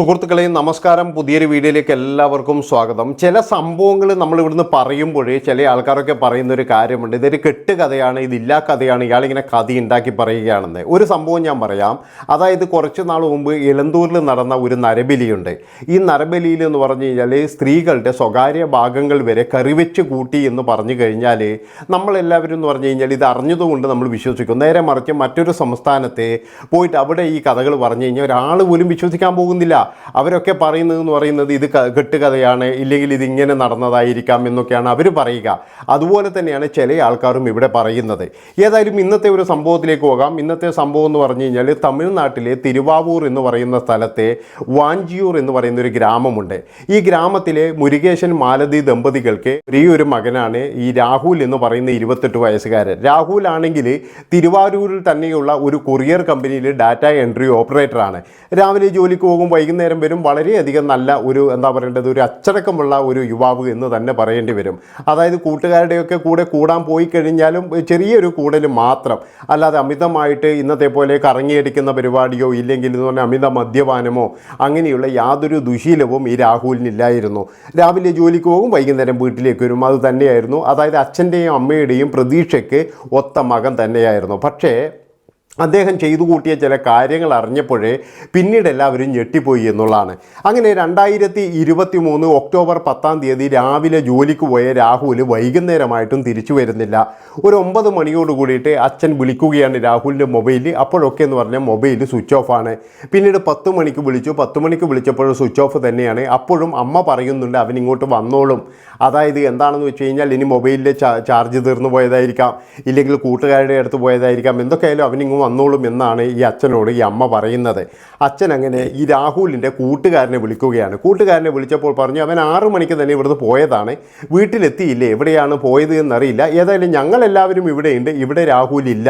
സുഹൃത്തുക്കളെ നമസ്കാരം. പുതിയൊരു വീഡിയോയിലേക്ക് എല്ലാവർക്കും സ്വാഗതം. ചില സംഭവങ്ങൾ നമ്മൾ ഇവിടുന്ന് പറയുമ്പോഴേ ചില ആൾക്കാരൊക്കെ പറയുന്ന ഒരു കാര്യമുണ്ട്. ഇതൊരു കെട്ട് കഥയാണ് ഇതില്ലാ കഥയാണ് ഇയാളിങ്ങനെ കഥ ഉണ്ടാക്കി പറയുകയാണെന്ന്. ഒരു സംഭവം ഞാൻ പറയാം. അതായത് കുറച്ച് നാൾ മുമ്പ് ഇലന്തൂരിൽ നടന്ന ഒരു നരബലിയുണ്ട്. ഈ നരബലിയിൽ എന്ന് പറഞ്ഞു കഴിഞ്ഞാൽ സ്ത്രീകളുടെ സ്വകാര്യ ഭാഗങ്ങൾ വരെ കറിവെച്ച് കൂട്ടി എന്ന് പറഞ്ഞു കഴിഞ്ഞാൽ നമ്മളെല്ലാവരും എന്ന് പറഞ്ഞു കഴിഞ്ഞാൽ ഇത് അറിഞ്ഞതുകൊണ്ട് നമ്മൾ വിശ്വസിക്കും. നേരെ മറിച്ച് മറ്റൊരു സംസ്ഥാനത്തെ പോയിട്ട് അവിടെ ഈ കഥകൾ പറഞ്ഞു കഴിഞ്ഞാൽ ഒരാൾ പോലും വിശ്വസിക്കാൻ പോകുന്നില്ല. അവരൊക്കെ പറയുന്നത് എന്ന് പറയുന്നത് ഇത് കെട്ടുകഥയാണ് ഇല്ലെങ്കിൽ ഇത് ഇങ്ങനെ നടന്നതായിരിക്കാം എന്നൊക്കെയാണ് അവർ പറയുക. അതുപോലെ തന്നെയാണ് ചില ആൾക്കാരും ഇവിടെ പറയുന്നത്. ഏതായാലും ഇന്നത്തെ ഒരു സംഭവത്തിലേക്ക് പോകാം. ഇന്നത്തെ സംഭവം എന്ന് പറഞ്ഞു കഴിഞ്ഞാൽ തമിഴ്നാട്ടിലെ തിരുവാവൂർ എന്ന് പറയുന്ന സ്ഥലത്തെ വാഞ്ചിയൂർ എന്ന് പറയുന്ന ഒരു ഗ്രാമമുണ്ട്. ഈ ഗ്രാമത്തിലെ മുരുകേശൻ മാലതി ദമ്പതികൾക്ക് ഒരേ ഒരു മകനാണ് ഈ രാഹുൽ എന്ന് പറയുന്ന ഇരുപത്തെട്ട് വയസ്സുകാരൻ. രാഹുൽ ആണെങ്കിൽ തിരുവാരൂരിൽ തന്നെയുള്ള ഒരു കൊറിയർ കമ്പനിയിൽ ഡാറ്റ എൻട്രി ഓപ്പറേറ്ററാണ്. രാവിലെ ജോലിക്ക് പോകും വൈകുന്നേരം വരും വളരെയധികം നല്ല ഒരു എന്താ പറയേണ്ടത് ഒരു അച്ചടക്കമുള്ള ഒരു യുവാവ് എന്ന് തന്നെ പറയേണ്ടി വരും. അതായത് കൂട്ടുകാരുടെയൊക്കെ കൂടെ കൂടാൻ പോയി കഴിഞ്ഞാലും ചെറിയൊരു കൂടൽ മാത്രം. അല്ലാതെ അമിതമായിട്ട് ഇന്നത്തെ പോലെ കറങ്ങിയടിക്കുന്ന പരിപാടിയോ ഇല്ലെങ്കിൽ എന്ന് പറഞ്ഞാൽ അമിത മദ്യപാനമോ അങ്ങനെയുള്ള യാതൊരു ദുശീലവും ഈ രാഹുലിനില്ലായിരുന്നു. രാവിലെ ജോലിക്ക് പോകും വൈകുന്നേരം വീട്ടിലേക്ക് വരും. അത് തന്നെയായിരുന്നു. അതായത് അച്ഛന്റെയും അമ്മയുടെയും പ്രതീക്ഷയ്ക്ക് ഒത്ത മകൻ തന്നെയായിരുന്നു. പക്ഷേ അദ്ദേഹം ചെയ്തു കൂട്ടിയ ചില കാര്യങ്ങൾ അറിഞ്ഞപ്പോഴേ പിന്നീട് എല്ലാവരും ഞെട്ടിപ്പോയി എന്നുള്ളതാണ്. അങ്ങനെ രണ്ടായിരത്തി ഇരുപത്തി മൂന്ന് ഒക്ടോബർ പത്താം തീയതി രാവിലെ ജോലിക്ക് പോയ രാഹുൽ വൈകുന്നേരമായിട്ടും തിരിച്ചു വരുന്നില്ല. ഒരു ഒമ്പത് മണിയോട് കൂടിയിട്ട് അച്ഛൻ വിളിക്കുകയാണ് രാഹുലിന്റെ മൊബൈലിൽ. അപ്പോഴൊക്കെ എന്ന് പറഞ്ഞാൽ മൊബൈൽ സ്വിച്ച് ഓഫ് ആണ്. പിന്നീട് പത്ത് മണിക്ക് വിളിച്ചു. പത്ത് മണിക്ക് വിളിച്ചപ്പോഴും സ്വിച്ച് ഓഫ് തന്നെയാണ്. അപ്പോഴും അമ്മ പറയുന്നുണ്ട് അവൻ ഇങ്ങോട്ട് വന്നോളും. അതായത് എന്താണെന്ന് വെച്ച് കഴിഞ്ഞാൽ ഇനി മൊബൈലിലെ ചാർജ് തീർന്നു പോയതായിരിക്കാം. ഇല്ലെങ്കിൽ കൂട്ടുകാരുടെ അടുത്ത് പോയതായിരിക്കാം. എന്തൊക്കെയായാലും അവനിങ്ങ് വന്നോളും എന്നാണ് ഈ അച്ഛനോട് ഈ അമ്മ പറയുന്നത്. അച്ഛൻ അങ്ങനെ ഈ രാഹുലിന്റെ കൂട്ടുകാരനെ വിളിക്കുകയാണ്. കൂട്ടുകാരനെ വിളിച്ചപ്പോൾ പറഞ്ഞു അവൻ ആറു മണിക്ക് തന്നെ ഇവിടുന്ന് പോയതാണ്. വീട്ടിലെത്തിയില്ലേ? എവിടെയാണ് പോയത് എന്നറിയില്ല. ഏതായാലും ഞങ്ങളെല്ലാവരും ഇവിടെയുണ്ട്. ഇവിടെ രാഹുലില്ല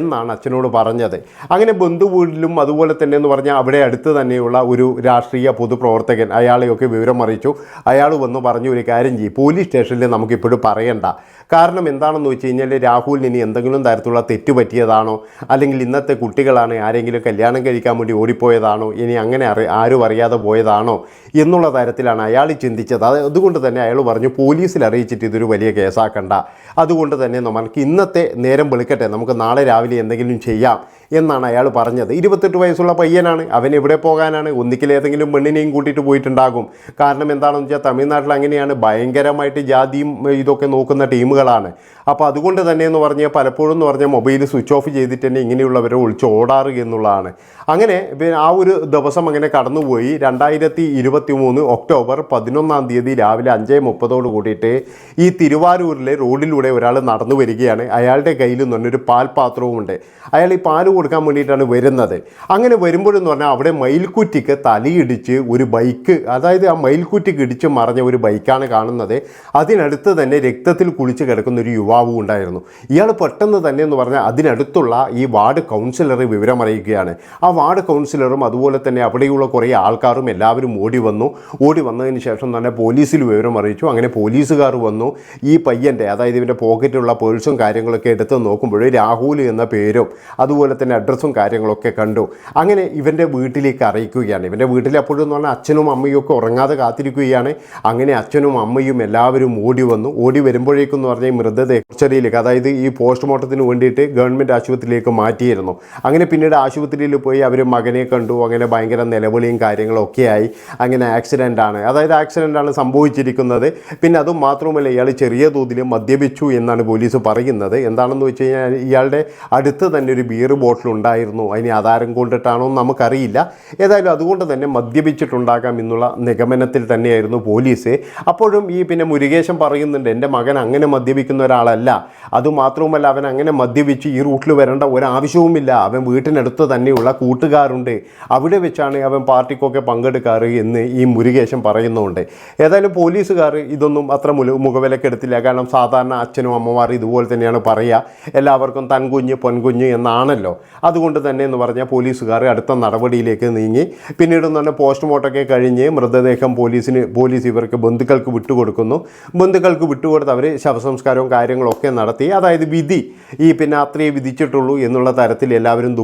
എന്നാണ് അച്ഛനോട് പറഞ്ഞത്. അങ്ങനെ ബന്ധുവീട്ടിലും അതുപോലെ തന്നെ എന്ന് പറഞ്ഞാൽ അവിടെ അടുത്ത് തന്നെയുള്ള ഒരു രാഷ്ട്രീയ പൊതുപ്രവർത്തകൻ അയാളെയൊക്കെ വിവരം അറിയിച്ചു അയാൾ വന്ന് പറഞ്ഞു ഒരു കാര്യം ചെയ്യും. പോലീസ് സ്റ്റേഷനിൽ നമുക്കിപ്പോഴും പറയണ്ട. കാരണം എന്താണെന്ന് വെച്ച് കഴിഞ്ഞാൽ രാഹുലിന് ഇനി എന്തെങ്കിലും തരത്തിലുള്ള തെറ്റ് പറ്റിയതാണോ? അല്ലെങ്കിൽ ഇന്നത്തെ കുട്ടികളാണ് ആരെങ്കിലും കല്യാണം കഴിക്കാൻ വേണ്ടി ഓടിപ്പോയതാണോ? ഇനി അങ്ങനെ അറി ആരും അറിയാതെ പോയതാണോ? എന്നുള്ള തരത്തിലാണ് അയാൾ ചിന്തിച്ചത്. അത് അതുകൊണ്ട് തന്നെ അയാൾ പറഞ്ഞു പോലീസിൽ അറിയിച്ചിട്ട് ഇതൊരു വലിയ കേസാക്കണ്ട. അതുകൊണ്ട് തന്നെ നമുക്ക് ഇന്നത്തെ നേരം വിളിക്കട്ടെ. നമുക്ക് നാളെ രാവിലെ എന്തെങ്കിലും ചെയ്യാം. എന്നാണ് അയാൾ പറഞ്ഞത്. ഇരുപത്തെട്ട് വയസ്സുള്ള പയ്യനാണ്. അവൻ എവിടെ പോകാനാണ്? ഒന്നിക്കിൽ ഏതെങ്കിലും പെണ്ണിനെയും കൂട്ടിയിട്ട് പോയിട്ടുണ്ടാകും. കാരണം എന്താണെന്ന് വെച്ചാൽ തമിഴ്നാട്ടിൽ അങ്ങനെയാണ് ഭയങ്കരമായിട്ട് ജാതിയും ഇതൊക്കെ നോക്കുന്ന ടീമുകളാണ്. അപ്പോൾ അതുകൊണ്ട് തന്നെ എന്ന് പറഞ്ഞാൽ പലപ്പോഴും എന്ന് പറഞ്ഞാൽ മൊബൈൽ സ്വിച്ച് ഓഫ് ചെയ്തിട്ട് തന്നെ ഇങ്ങനെയുള്ളവരെ ഒളിച്ച് ഓടാറ് എന്നുള്ളതാണ്. അങ്ങനെ ആ ഒരു ദിവസം അങ്ങനെ കടന്നുപോയി. രണ്ടായിരത്തി ഇരുപത്തി മൂന്ന് ഒക്ടോബർ പതിനൊന്നാം തീയതി രാവിലെ അഞ്ചേ മുപ്പതോട് കൂടിയിട്ട് ഈ തിരുവാരൂരിലെ റോഡിലൂടെ ഒരാൾ നടന്നു വരികയാണ്. അയാളുടെ കയ്യിൽ നിന്ന് പറഞ്ഞൊരു പാൽപാത്രവും ഉണ്ട് അയാൾ ഈ പാൽ കൊടുക്കാൻ വേണ്ടിയിട്ടാണ് വരുന്നത്. അങ്ങനെ വരുമ്പോഴെന്ന് പറഞ്ഞാൽ അവിടെ മയിൽക്കുറ്റിക്ക് തലയിടിച്ച് ഒരു ബൈക്ക് അതായത് ആ മയിൽക്കുറ്റിക്ക് ഇടിച്ച് മറഞ്ഞ ഒരു ബൈക്കാണ് കാണുന്നത്. അതിനടുത്ത് തന്നെ രക്തത്തിൽ കുളിച്ച് കിടക്കുന്ന ഒരു യുവാവും ഉണ്ടായിരുന്നു. ഇയാൾ പെട്ടെന്ന് തന്നെ എന്ന് പറഞ്ഞാൽ അതിനടുത്തുള്ള ഈ വാർഡ് കൗൺസിലർ വിവരം അറിയിക്കുകയാണ്. ആ വാർഡ് കൗൺസിലറും അതുപോലെ തന്നെ അവിടെയുള്ള കുറേ ആൾക്കാരും എല്ലാവരും ഓടി വന്നു. ഓടി വന്നതിന് ശേഷം തന്നെ പോലീസിൽ വിവരം അറിയിച്ചു. അങ്ങനെ പോലീസുകാർ വന്നു. ഈ പയ്യന്റെ അതായത് ഇവന്റെ പോക്കറ്റിലുള്ള പേഴ്സും കാര്യങ്ങളൊക്കെ എടുത്ത് നോക്കുമ്പോൾ രാഹുൽ എന്ന പേരും അതുപോലെ തന്നെ അഡ്രസ്സും കാര്യങ്ങളൊക്കെ കണ്ടു. അങ്ങനെ ഇവന്റെ വീട്ടിലേക്ക് അറിയിക്കുകയാണ്. ഇവന്റെ വീട്ടിൽ അപ്പോഴും എന്ന് പറഞ്ഞാൽ അച്ഛനും അമ്മയും ഒക്കെ ഉറങ്ങാതെ കാത്തിരിക്കുകയാണ്. അങ്ങനെ അച്ഛനും അമ്മയും എല്ലാവരും ഓടി വന്നു. ഓടി വരുമ്പോഴേക്കും എന്ന് പറഞ്ഞാൽ മൃതദേഹം ചെറിയിലേക്ക് അതായത് ഈ പോസ്റ്റ്മോർട്ടത്തിന് വേണ്ടിയിട്ട് ഗവൺമെന്റ് ആശുപത്രിയിലേക്ക് മാറ്റിയിരുന്നു. അങ്ങനെ പിന്നീട് ആശുപത്രിയിൽ പോയി അവർ മകനെ കണ്ടു. അങ്ങനെ ഭയങ്കര നിലവിളിയും കാര്യങ്ങളും ഒക്കെ ആയി. അങ്ങനെ ആക്സിഡന്റ് ആണ്. അതായത് ആക്സിഡന്റ് ആണ് സംഭവിച്ചിരിക്കുന്നത്. പിന്നെ അതും മാത്രവുമല്ല ഇയാൾ ചെറിയ തോതിൽ മദ്യപിച്ചു എന്നാണ് പോലീസ് പറയുന്നത്. എന്താണെന്ന് വെച്ച് കഴിഞ്ഞാൽ ഇയാളുടെ അടുത്ത് തന്നെ ഒരു ബിയർ ബോട്ടിൽ ഉണ്ടായിരുന്നു അതിന് ആധാരം കൊണ്ടിട്ടാണോ എന്ന് നമുക്കറിയില്ല. ഏതായാലും അതുകൊണ്ട് തന്നെ മദ്യപിച്ചിട്ടുണ്ടാകാം എന്നുള്ള നിഗമനത്തിൽ തന്നെയായിരുന്നു പോലീസ്. അപ്പോഴും ഈ പിന്നെ മുരുകേശൻ പറയുന്നുണ്ട് എന്റെ മകൻ അങ്ങനെ മദ്യപിക്കുന്ന ഒരാളല്ല. അതുമാത്രവുമല്ല അവൻ അങ്ങനെ മദ്യപിച്ച് ഈ റൂട്ടിൽ വരേണ്ട ഒരാവശ്യവുമില്ല. അവൻ വീട്ടിനടുത്ത് തന്നെയുള്ള കൂട്ടുകാരുണ്ട്. അവിടെ വെച്ചാണ് അവൻ പാർട്ടിക്കൊക്കെ പങ്കെടുക്കാറ് എന്ന് ഈ മുരുകേശൻ പറയുന്നുണ്ട്. ഏതായാലും പോലീസുകാർ ഇതൊന്നും അത്ര മുല മുഖവിലക്കെടുത്തില്ല. കാരണം സാധാരണ അച്ഛനും അമ്മമാർ ഇതുപോലെ തന്നെയാണ് പറയുക. എല്ലാവർക്കും തൻകുഞ്ഞ് പൊൻകുഞ്ഞ് എന്നാണല്ലോ. അതുകൊണ്ട് തന്നെ എന്ന് പറഞ്ഞാൽ പോലീസുകാർ അടുത്ത നടപടിയിലേക്ക് നീങ്ങി. പിന്നീട് എന്ന് പറഞ്ഞാൽ പോസ്റ്റ്മോർട്ടമൊക്കെ കഴിഞ്ഞ് മൃതദേഹം പോലീസിന് പോലീസ് ഇവർക്ക് ബന്ധുക്കൾക്ക് വിട്ടുകൊടുക്കുന്നു. ബന്ധുക്കൾക്ക് വിട്ടുകൊടുത്ത് അവർ ശവസംസ്കാരവും കാര്യങ്ങളൊക്കെ നടത്തി. അതായത് വിധി ഈ പിന്നെ അത്രയേ വിധിച്ചിട്ടുള്ളൂ എന്നുള്ള തരത്തിൽ എല്ലാവരും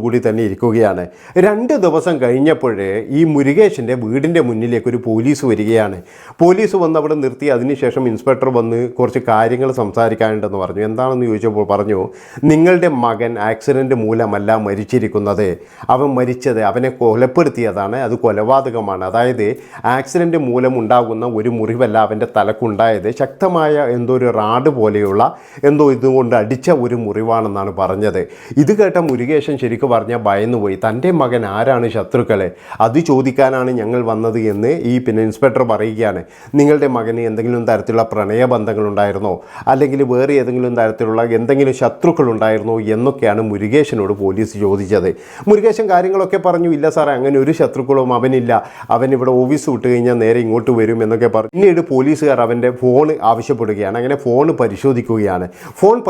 കൂടി തന്നെ ഇരിക്കുകയാണ്. രണ്ട് ദിവസം കഴിഞ്ഞപ്പോഴേ ഈ മുരുകേശന്റെ വീടിന്റെ മുന്നിലേക്ക് ഒരു പോലീസ് വരികയാണ്. പോലീസ് വന്ന് അവിടെ നിർത്തി. അതിനുശേഷം ഇൻസ്പെക്ടർ വന്ന് കുറച്ച് കാര്യങ്ങൾ സംസാരിക്കാനുണ്ടെന്ന് പറഞ്ഞു. എന്താണെന്ന് ചോദിച്ചപ്പോൾ പറഞ്ഞു നിങ്ങളുടെ മകൻ ആക്സിഡന്റ് മൂലമല്ല മരിച്ചിരിക്കുന്നത്. അവൻ മരിച്ചത് അവനെ കൊലപ്പെടുത്തിയതാണ്. അത് കൊലപാതകമാണ്. അതായത് ആക്സിഡന്റ് മൂലം ഉണ്ടാകുന്ന ഒരു മുറിവല്ല അവന്റെ തലക്കുണ്ടായത്. ശക്തമായ എന്തോ ഒരു റാഡ് പോലെയുള്ള എന്തോ ഇതുകൊണ്ട് അടിച്ച ഒരു മുറിവാണെന്നാണ് പറഞ്ഞത്. ഇത് കേട്ട മുരുകേശൻ ശരിക്കും പറഞ്ഞാൽ ഭയന്നുപോയി. തന്റെ മകൻ ആരാണ് ശത്രുക്കളെ? അത് ചോദിക്കാനാണ് ഞങ്ങൾ വന്നത് എന്ന് ഈ പിന്നെ ഇൻസ്പെക്ടർ പറയുകയാണ്. നിങ്ങളുടെ മകന് എന്തെങ്കിലും തരത്തിലുള്ള പ്രണയബന്ധങ്ങളുണ്ടായിരുന്നോ അല്ലെങ്കിൽ വേറെ ഏതെങ്കിലും തരത്തിലുള്ള എന്തെങ്കിലും ശത്രുക്കൾ ഉണ്ടായിരുന്നോ? എന്നൊക്കെയാണ് മുരുകേശനോട് പോലീസ് ചോദിച്ചത്. മുരുകേശൻ കാര്യങ്ങളൊക്കെ പറഞ്ഞു. ഇല്ല സാറേ അങ്ങനെ ഒരു ശത്രുക്കളും അവനില്ല. അവൻ ഇവിടെ ഓഫീസ് വിട്ട് കഴിഞ്ഞാൽ നേരെ ഇങ്ങോട്ട് വരും എന്നൊക്കെ പറഞ്ഞു പിന്നീട് പോലീസുകാർ അവന്റെ ഫോൺ ആവശ്യപ്പെടുകയാണ്. അങ്ങനെ ഫോൺ പരിശോധിക്കുകയാണ്. ഫോൺ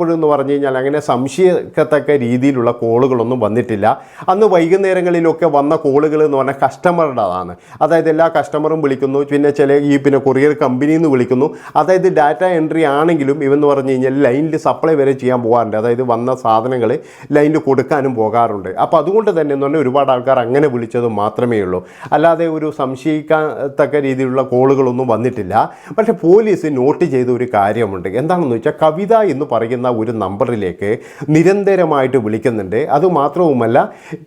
പരിശോധിച്ചപ്പോഴെന്ന് പറഞ്ഞു കഴിഞ്ഞാൽ അങ്ങനെ സംശയിക്കത്തക്ക രീതിയിലുള്ള കോളുകളൊന്നും വന്നിട്ടില്ല. അന്ന് വൈകുന്നേരങ്ങളിലൊക്കെ വന്ന കോളുകൾ എന്ന് പറഞ്ഞാൽ കസ്റ്റമറുടേതാണ് അതായത് എല്ലാ കസ്റ്റമറും വിളിക്കുന്നു. പിന്നെ ചില ഈ പിന്നെ കൊറിയർ കമ്പനിയിൽ നിന്ന് വിളിക്കുന്നു. അതായത് ഡാറ്റ എൻട്രി ആണെങ്കിലും ഇവെന്ന് പറഞ്ഞു കഴിഞ്ഞാൽ ലൈനിൽ സപ്ലൈ വരെ ചെയ്യാൻ പോകാറുണ്ട്. അതായത് വന്ന സാധനങ്ങൾ ലൈനിൽ കൊടുക്കാനും പോകാറുണ്ട്. അപ്പോൾ അതുകൊണ്ട് തന്നെ എന്ന് പറഞ്ഞാൽ ഒരുപാട് ആൾക്കാർ അങ്ങനെ വിളിച്ചത് മാത്രമേ ഉള്ളൂ. അല്ലാതെ ഒരു സംശയിക്കത്തക്ക രീതിയിലുള്ള കോളുകളൊന്നും വന്നിട്ടില്ല. പക്ഷേ പോലീസ് നോട്ട് ചെയ്ത ഒരു കാര്യമുണ്ട്. എന്താണെന്ന് വെച്ചാൽ കവിത എന്ന് പറയുന്ന ഒരു നമ്പറിലേക്ക് നിരന്തരമായിട്ട് വിളിക്കുന്നുണ്ട്. അതുമാത്രവുമല്ല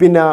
പിന്നെ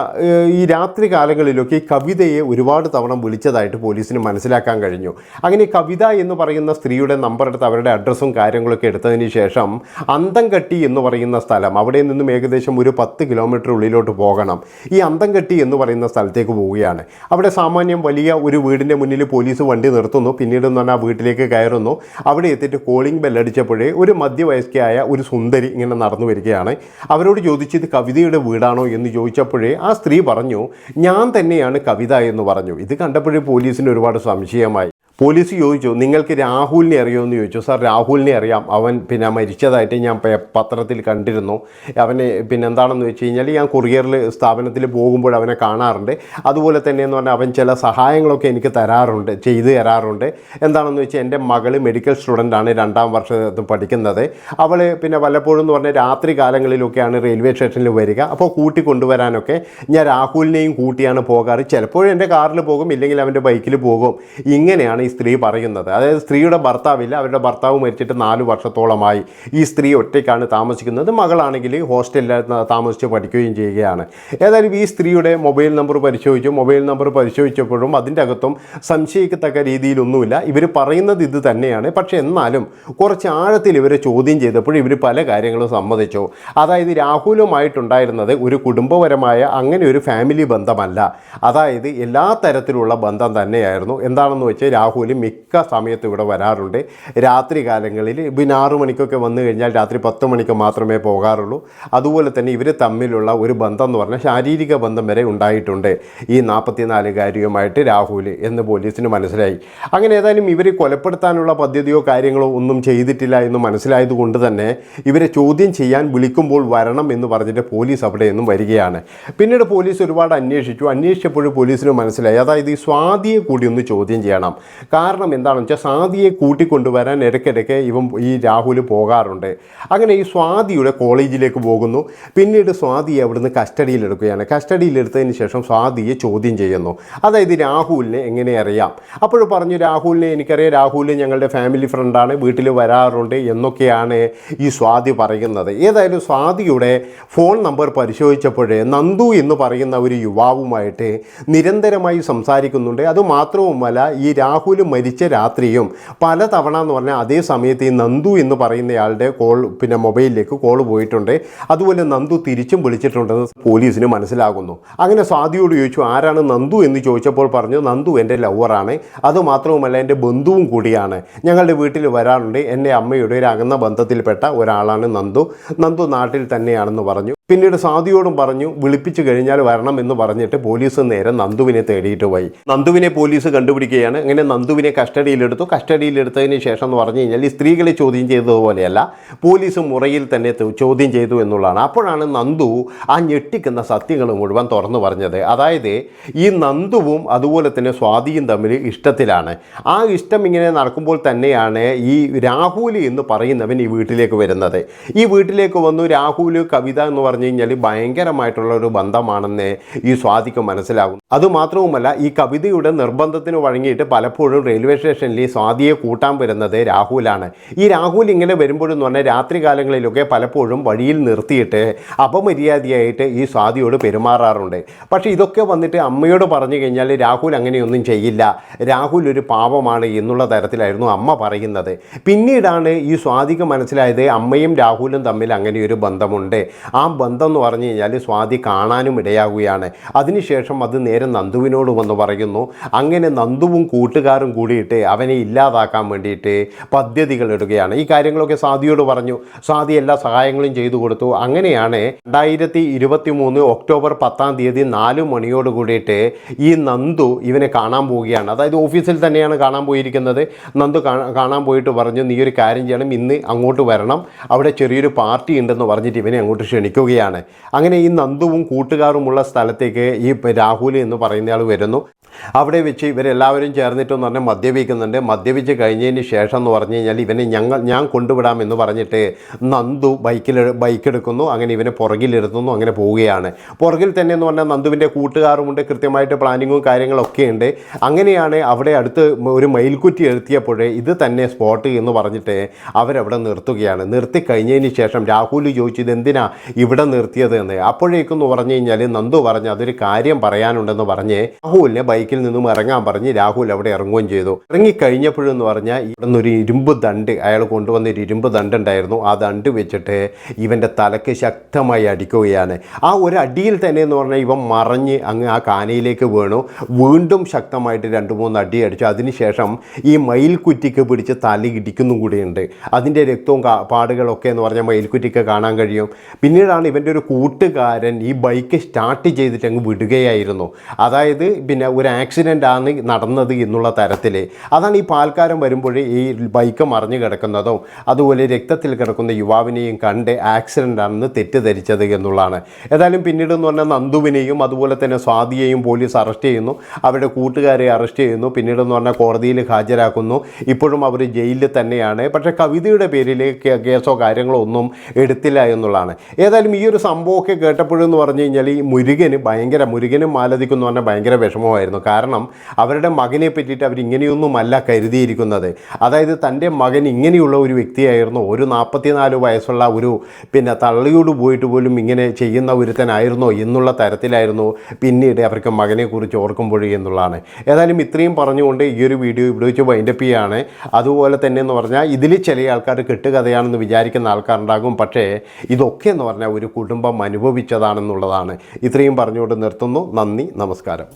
ഈ രാത്രി കാലങ്ങളിലൊക്കെ ഈ കവിതയെ ഒരുപാട് തവണ വിളിച്ചതായിട്ട് പോലീസിന് മനസ്സിലാക്കാൻ കഴിഞ്ഞു. അങ്ങനെ കവിത എന്ന് പറയുന്ന സ്ത്രീയുടെ നമ്പർ എടുത്ത് അവരുടെ അഡ്രസ്സും കാര്യങ്ങളൊക്കെ എടുത്തതിന് ശേഷം അന്തംകട്ടി എന്ന് പറയുന്ന സ്ഥലം അവിടെ നിന്നും ഏകദേശം ഒരു പത്ത് കിലോമീറ്റർ ഉള്ളിലോട്ട് പോകണം. ഈ അന്തംകട്ടി എന്ന് പറയുന്ന സ്ഥലത്തേക്ക് പോവുകയാണ്. അവിടെ സാമാന്യം വലിയ ഒരു വീടിന്റെ മുന്നിൽ പോലീസ് വണ്ടി നിർത്തുന്നു. പിന്നീട് എന്ന് പറഞ്ഞാൽ വീട്ടിലേക്ക് കയറുന്നു. അവിടെ എത്തിയിട്ട് കോളിംഗ് ബെല്ലടിച്ചപ്പോഴേ ഒരു മധ്യവയസ്കയായ ഒരു സുന്ദരി ഇങ്ങനെ നടന്നു വരികയാണ്. അവരോട് ചോദിച്ചു ഇത് കവിതയുടെ വീടാണോ? എന്ന് ചോദിച്ചപ്പോഴേ ആ സ്ത്രീ പറഞ്ഞു ഞാൻ തന്നെയാണ് കവിത എന്ന് പറഞ്ഞു. ഇത് കണ്ടപ്പോഴേ പോലീസിന് ഒരുപാട് സംശയമായി. പോലീസ് ചോദിച്ചു നിങ്ങൾക്ക് രാഹുലിനെ അറിയുമോ എന്ന് ചോദിച്ചു. സാർ രാഹുലിനെ അറിയാം. അവൻ പിന്നെ മരിച്ചതായിട്ട് ഞാൻ പത്രത്തിൽ കണ്ടിരുന്നു. അവനെ പിന്നെ എന്താണെന്ന് വെച്ച് കഴിഞ്ഞാൽ ഞാൻ കൊറിയറിൽ സ്ഥാപനത്തിൽ പോകുമ്പോൾ അവനെ കാണാറുണ്ട്. അതുപോലെ തന്നെ എന്ന് പറഞ്ഞാൽ അവൻ ചില സഹായങ്ങളൊക്കെ എനിക്ക് തരാറുണ്ട് ചെയ്തു തരാറുണ്ട്. എന്താണെന്ന് വെച്ചാൽ എന്റെ മകൾ മെഡിക്കൽ സ്റ്റുഡന്റാണ് രണ്ടാം വർഷത്തിൽ പഠിക്കുന്നത്. അവൾ പിന്നെ വല്ലപ്പോഴും എന്ന് പറഞ്ഞാൽ രാത്രി കാലങ്ങളിലൊക്കെയാണ് റെയിൽവേ സ്റ്റേഷനിൽ വരിക. അപ്പോൾ കൂട്ടി കൊണ്ടുവരാനൊക്കെ ഞാൻ രാഹുലിനെയും കൂട്ടിയാണ് പോകാറ്. ചിലപ്പോഴും എന്റെ കാറിൽ പോകും ഇല്ലെങ്കിൽ അവന്റെ ബൈക്കിൽ പോകും. ഇങ്ങനെയാണ് സ്ത്രീ പറയുന്നത്. അതായത് സ്ത്രീയുടെ ഭർത്താവില്ല അവരുടെ ഭർത്താവ് മരിച്ചിട്ട് നാല് വർഷത്തോളമായി. ഈ സ്ത്രീ ഒറ്റയ്ക്കാണ് താമസിക്കുന്നത്. മകളാണെങ്കിൽ ഹോസ്റ്റലിൽ താമസിച്ച് പഠിക്കുകയും ചെയ്യുകയാണ്. ഏതായാലും ഈ സ്ത്രീയുടെ മൊബൈൽ നമ്പർ പരിശോധിച്ചു. മൊബൈൽ നമ്പർ പരിശോധിച്ചപ്പോഴും അതിന്റെ അകത്തും സംശയിക്കത്തക്ക രീതിയിലൊന്നുമില്ല. ഇവർ പറയുന്നത് ഇത് തന്നെയാണ്. പക്ഷേ എന്നാലും കുറച്ച് ആഴത്തിൽ ഇവരെ ചോദ്യം ചെയ്തപ്പോൾ ഇവർ പല കാര്യങ്ങളും സമ്മതിച്ചു. അതായത് രാഹുലുമായിട്ടുണ്ടായിരുന്നത് ഒരു കുടുംബപരമായ അങ്ങനെ ഒരു ഫാമിലി ബന്ധമല്ല. അതായത് എല്ലാ തരത്തിലുള്ള ബന്ധം തന്നെയായിരുന്നു. എന്താണെന്ന് വെച്ചാൽ രാഹുൽ മിക്ക സമയത്ത് ഇവിടെ വരാറുണ്ട്. രാത്രി കാലങ്ങളിൽ പിന്നെ ആറു മണിക്കൊക്കെ വന്നു കഴിഞ്ഞാൽ രാത്രി പത്ത് മണിക്ക് മാത്രമേ പോകാറുള്ളൂ. അതുപോലെ തന്നെ ഇവർ തമ്മിലുള്ള ഒരു ബന്ധം എന്ന് പറഞ്ഞാൽ ശാരീരിക ബന്ധം വരെ ഉണ്ടായിട്ടുണ്ട്. ഈ നാൽപ്പത്തിനാലുകാരിയുമായിട്ട് രാഹുൽ എന്ന് പോലീസിന് മനസ്സിലായി. അങ്ങനെ ഏതായാലും ഇവർ കൊലപ്പെടുത്താനുള്ള പദ്ധതിയോ കാര്യങ്ങളോ ഒന്നും ചെയ്തിട്ടില്ല എന്ന് മനസ്സിലായതുകൊണ്ട് തന്നെ ഇവരെ ചോദ്യം ചെയ്യാൻ വിളിക്കുമ്പോൾ വരണം എന്ന് പറഞ്ഞിട്ട് പോലീസ് അവിടെ നിന്നും വരികയാണ്. പിന്നീട് പോലീസ് ഒരുപാട് അന്വേഷിച്ചു. അന്വേഷിച്ചപ്പോൾ പോലീസിന് മനസ്സിലായി. അതായത് ഈ സ്വാതിയെ കൂടി ഒന്ന് ചോദ്യം ചെയ്യണം. കാരണം എന്താണെന്ന് വെച്ചാൽ സ്വാതിയെ കൂട്ടിക്കൊണ്ടുവരാൻ ഇടയ്ക്കിടയ്ക്ക് ഇവൻ ഈ രാഹുൽ പോകാറുണ്ട്. അങ്ങനെ ഈ സ്വാതിയുടെ കോളേജിലേക്ക് പോകുന്നു. പിന്നീട് സ്വാതിയെ അവിടുന്ന് കസ്റ്റഡിയിലെടുക്കുകയാണ്. കസ്റ്റഡിയിലെടുത്തതിന് ശേഷം സ്വാതിയെ ചോദ്യം ചെയ്യുന്നു. അതായത് രാഹുലിനെ എങ്ങനെ അറിയാം? അപ്പോൾ പറഞ്ഞു രാഹുലിനെ എനിക്കറിയാം. രാഹുൽ ഞങ്ങളുടെ ഫാമിലി ഫ്രണ്ടാണ് വീട്ടിൽ വരാറുണ്ട് എന്നൊക്കെയാണ് ഈ സ്വാതി പറയുന്നത്. ഏതായാലും സ്വാതിയുടെ ഫോൺ നമ്പർ പരിശോധിച്ചപ്പോഴേ നന്ദു എന്ന് പറയുന്ന ഒരു യുവാവുമായിട്ട് നിരന്തരമായി സംസാരിക്കുന്നുണ്ട്. അതുമാത്രവുമല്ല ഈ രാഹുൽ മരിച്ച രാത്രിയും പലതവണ എന്ന് പറഞ്ഞാൽ അതേ സമയത്ത് ഈ നന്ദു എന്ന് പറയുന്നയാളുടെ കോൾ പിന്നെ മൊബൈലിലേക്ക് കോൾ പോയിട്ടുണ്ട്. അതുപോലെ നന്ദു തിരിച്ചും വിളിച്ചിട്ടുണ്ടെന്ന് പോലീസിന് മനസ്സിലാകുന്നു. അങ്ങനെ സ്വാതിയോട് ചോദിച്ചു ആരാണ് നന്ദു? എന്ന് ചോദിച്ചപ്പോൾ പറഞ്ഞു നന്ദു എന്റെ ലവറാണ്. അതുമാത്രവുമല്ല എന്റെ ബന്ധുവും കൂടിയാണ്. ഞങ്ങളുടെ വീട്ടിൽ വരാറുണ്ട്. എന്റെ അമ്മയുടെ ഒരു അകന്ന ബന്ധത്തിൽപ്പെട്ട ഒരാളാണ് നന്ദു. നന്ദു നാട്ടിൽ തന്നെയാണെന്ന് പറഞ്ഞു. പിന്നീട് സാദിയോടും പറഞ്ഞു വിളിപ്പിച്ചു കഴിഞ്ഞാൽ വരണം എന്ന് പറഞ്ഞിട്ട് പോലീസ് നേരെ നന്ദുവിനെ തേടിയിട്ട് പോയി. നന്ദുവിനെ പോലീസ് കണ്ടുപിടിക്കുകയാണ്. അങ്ങനെ നന്ദുവിനെ കസ്റ്റഡിയിലെടുത്തു. കസ്റ്റഡിയിലെടുത്തതിന് ശേഷം എന്ന് പറഞ്ഞു കഴിഞ്ഞാൽ ഈ സ്ത്രീകളെ ചോദ്യം ചെയ്തതുപോലെയല്ല പോലീസ് മുറയിൽ തന്നെ ചോദ്യം ചെയ്തു എന്നുള്ളതാണ്. അപ്പോഴാണ് നന്ദു ആ ഞെട്ടിക്കുന്ന സത്യങ്ങൾ മുഴുവൻ തുറന്നു പറഞ്ഞത്. അതായത് ഈ നന്ദുവും അതുപോലെ തന്നെ സ്വാതിയും തമ്മിൽ ഇഷ്ടത്തിലാണ്. ആ ഇഷ്ടം ഇങ്ങനെ നടക്കുമ്പോൾ തന്നെയാണ് ഈ രാഹുൽ എന്ന് പറയുന്നവൻ ഈ വീട്ടിലേക്ക് വരുന്നത്. ഈ വീട്ടിലേക്ക് വന്നു രാഹുൽ കവിത എന്ന് പറഞ്ഞു കഴിഞ്ഞാൽ ഭയങ്കരമായിട്ടുള്ള ഒരു ബന്ധമാണെന്ന് ഈ സ്വാതിക്ക് മനസ്സിലാകും അതുമാത്രവുമല്ല ഈ കവിതയുടെ നിർബന്ധത്തിന് വഴങ്ങിയിട്ട് പലപ്പോഴും റെയിൽവേ സ്റ്റേഷനിൽ ഈ സ്വാതിയെ കൂട്ടാൻ വരുന്നത് രാഹുലാണ്. ഈ രാഹുൽ ഇങ്ങനെ വരുമ്പോഴെന്ന് പറഞ്ഞാൽ രാത്രി കാലങ്ങളിലൊക്കെ പലപ്പോഴും വഴിയിൽ നിർത്തിയിട്ട് അപമര്യാദയായിട്ട് ഈ സ്വാതിയോട് പെരുമാറാറുണ്ട്. പക്ഷേ ഇതൊക്കെ വന്നിട്ട് അമ്മയോട് പറഞ്ഞു കഴിഞ്ഞാൽ രാഹുൽ അങ്ങനെയൊന്നും ചെയ്യില്ല. രാഹുൽ ഒരു പാപമാണ് എന്നുള്ള തരത്തിലായിരുന്നു അമ്മ പറയുന്നത്. പിന്നീടാണ് ഈ സ്വാതിക്ക് മനസ്സിലായത് അമ്മയും രാഹുലും തമ്മിൽ അങ്ങനെ ഒരു ബന്ധമുണ്ട്. ആ ബന്ധം എന്ന് പറഞ്ഞു കഴിഞ്ഞാൽ സ്വാതി കാണാനും ഇടയാകുകയാണ്. അതിനുശേഷം അത് നേരെ നന്ദുവിനോട് വന്ന് പറയുന്നു അങ്ങനെ നന്ദുവും കൂട്ടുകാരും കൂടിയിട്ട് അവനെ ഇല്ലാതാക്കാൻ വേണ്ടിയിട്ട് പദ്ധതികൾ ഇടുകയാണ്. ഈ കാര്യങ്ങളൊക്കെ സാധിയോട് പറഞ്ഞു. സാധി എല്ലാ സഹായങ്ങളും ചെയ്തു കൊടുത്തു. അങ്ങനെയാണ് രണ്ടായിരത്തി ഇരുപത്തി മൂന്ന് ഒക്ടോബർ പത്താം തീയതി നാല് മണിയോട് കൂടിയിട്ട് ഈ നന്ദു ഇവനെ കാണാൻ പോവുകയാണ്. അതായത് ഓഫീസിൽ തന്നെയാണ് കാണാൻ പോയിരിക്കുന്നത്. നന്ദു കാണാൻ പോയിട്ട് പറഞ്ഞു നീ ഒരു കാര്യം ചെയ്യണം ഇന്ന് അങ്ങോട്ട് വരണം. അവിടെ ചെറിയൊരു പാർട്ടി ഉണ്ടെന്ന് പറഞ്ഞിട്ട് ഇവനെ അങ്ങോട്ട് ക്ഷണിക്കുകയാണ്. അങ്ങനെ ഈ നന്ദുവും കൂട്ടുകാരുമുള്ള സ്ഥലത്തേക്ക് ഈ രാഹുൽ എന്ന് പറയുന്നയാൾ വരുന്നു. അവിടെ വെച്ച് ഇവരെല്ലാവരും ചേർന്നിട്ടെന്ന് പറഞ്ഞാൽ മദ്യപിക്കുന്നുണ്ട്. മദ്യപിച്ച് കഴിഞ്ഞതിന് ശേഷം എന്ന് പറഞ്ഞു കഴിഞ്ഞാൽ ഇവനെ ഞങ്ങൾ ഞാൻ കൊണ്ടുവിടാം എന്ന് പറഞ്ഞിട്ട് നന്ദു ബൈക്കിൽ ബൈക്ക് എടുക്കുന്നു അങ്ങനെ ഇവനെ പുറകിലിരുത്തുന്നു. അങ്ങനെ പോവുകയാണ്. പുറകിൽ തന്നെ എന്ന് പറഞ്ഞാൽ നന്ദുവിന്റെ കൂട്ടുകാരുമുണ്ട്. കൃത്യമായിട്ട് പ്ലാനിങ്ങും കാര്യങ്ങളൊക്കെ ഉണ്ട്. അങ്ങനെയാണ് അവിടെ അടുത്ത് ഒരു മയിൽക്കുറ്റി എഴുത്തിയപ്പോഴേ ഇത് തന്നെ സ്പോട്ട് എന്ന് പറഞ്ഞിട്ട് അവരവിടെ നിർത്തുകയാണ്. നിർത്തി കഴിഞ്ഞതിന് ശേഷം രാഹുൽ ചോദിച്ചു ഇതെന്തിനാ ഇവിടെ നിർത്തിയത്? എന്ന്. അപ്പോഴേക്കും എന്ന് പറഞ്ഞു കഴിഞ്ഞാൽ നന്ദു പറഞ്ഞു അതൊരു കാര്യം പറയാനുണ്ടെന്ന് പറഞ്ഞ് രാഹുലിനെ ബൈക്കിൽ നിന്നും ഇറങ്ങാൻ പറഞ്ഞ് രാഹുൽ അവിടെ ഇറങ്ങുകയും ചെയ്തു. ഇറങ്ങിക്കഴിഞ്ഞപ്പോഴെന്ന് പറഞ്ഞാൽ ഇവിടെ ഒരു ഇരുമ്പ് ദണ്ട് അയാൾ കൊണ്ടുവന്ന ഒരു ഇരുമ്പ് ദണ്ട് ഉണ്ടായിരുന്നു ആ ദണ്ട് വെച്ചിട്ട് ഇവന്റെ തലക്ക് ശക്തമായി അടിക്കുകയാണ്. ആ ഒരു അടിയിൽ തന്നെ എന്ന് പറഞ്ഞാൽ ഇവൻ മറഞ്ഞ് അങ്ങ് ആ കാനയിലേക്ക് വീണു. വീണ്ടും ശക്തമായിട്ട് രണ്ട് മൂന്ന് അടി അടിച്ചു. അതിനുശേഷം ഈ മയിൽക്കുറ്റിക്ക് പിടിച്ച് തല ഇടിക്കുന്നും കൂടിയുണ്ട്. അതിന്റെ രക്തവും പാടുകളൊക്കെ എന്ന് പറഞ്ഞാൽ മയിൽക്കുറ്റിക്ക് കാണാൻ കഴിയും. പിന്നീടാണ് ഇവന്റെ ഒരു കൂട്ടുകാരൻ ഈ ബൈക്ക് സ്റ്റാർട്ട് ചെയ്തിട്ട് അങ്ങ് വിടുകയായിരുന്നു. അതായത് പിന്നെ ഒരു ആക്സിഡന്റ് ആണ് നടന്നത് എന്നുള്ള തരത്തിൽ അതാണ് ഈ പാൽക്കാരൻ വരുമ്പോൾ ഈ ബൈക്ക് മറിഞ്ഞു കിടക്കുന്നതും അതുപോലെ രക്തത്തിൽ കിടക്കുന്ന യുവാവിനെയും കണ്ട് ആക്സിഡന്റ് ആണെന്ന് തെറ്റിദ്ധരിച്ചത് എന്നുള്ളതാണ്. ഏതായാലും പിന്നീട് എന്ന് പറഞ്ഞാൽ നന്ദുവിനെയും അതുപോലെ തന്നെ സ്വാതിയെയും പോലീസ് അറസ്റ്റ് ചെയ്യുന്നു. അവരുടെ കൂട്ടുകാരെ അറസ്റ്റ് ചെയ്യുന്നു. പിന്നീട് എന്ന് പറഞ്ഞാൽ കോടതിയിൽ ഹാജരാക്കുന്നു. ഇപ്പോഴും അവർ ജയിലിൽ തന്നെയാണ്. പക്ഷേ കവിതയുടെ പേരിൽ കേസോ കാര്യങ്ങളോ ഒന്നും എടുത്തില്ല എന്നുള്ളതാണ്. ഏതായാലും ഈ ഒരു സംഭവമൊക്കെ കേട്ടപ്പോഴെന്ന് പറഞ്ഞു കഴിഞ്ഞാൽ ഈ മുരുകന് ഭയങ്കര മുരുകനും മാലതിക്കും എന്ന് പറഞ്ഞാൽ ഭയങ്കര വിഷമമായിരുന്നു. കാരണം അവരുടെ മകനെ പറ്റിയിട്ട് അവർ ഇങ്ങനെയൊന്നുമല്ല കരുതിയിരിക്കുന്നത്. അതായത് തന്റെ മകൻ ഇങ്ങനെയുള്ള ഒരു വ്യക്തിയായിരുന്നു. ഒരു നാൽപ്പത്തിനാല് വയസ്സുള്ള ഒരു പിന്നെ തള്ളിയോട് പോയിട്ട് പോലും ഇങ്ങനെ ചെയ്യുന്ന ഒരുത്തനായിരുന്നോ എന്നുള്ള തരത്തിലായിരുന്നു പിന്നീട് അവർക്ക് മകനെക്കുറിച്ച് ഓർക്കുമ്പോഴേ എന്നുള്ളതാണ്. ഏതായാലും ഇത്രയും പറഞ്ഞുകൊണ്ട് ഈ ഒരു വീഡിയോ ഇവിടെ വെച്ച് വൈൻഡപ്പ് ചെയ്യാണ്. അതുപോലെ തന്നെ എന്ന് പറഞ്ഞാൽ ഇതിൽ ചില ആൾക്കാർ കെട്ടുകഥയാണെന്ന് വിചാരിക്കുന്ന ആൾക്കാരുണ്ടാകും. പക്ഷേ ഇതൊക്കെ എന്ന് പറഞ്ഞാൽ ഒരു കുടുംബം അനുഭവിച്ചതാണെന്നുള്ളതാണ്. ഇത്രയും പറഞ്ഞുകൊണ്ട് നിർത്തുന്നു. നന്ദി നമസ്കാരം.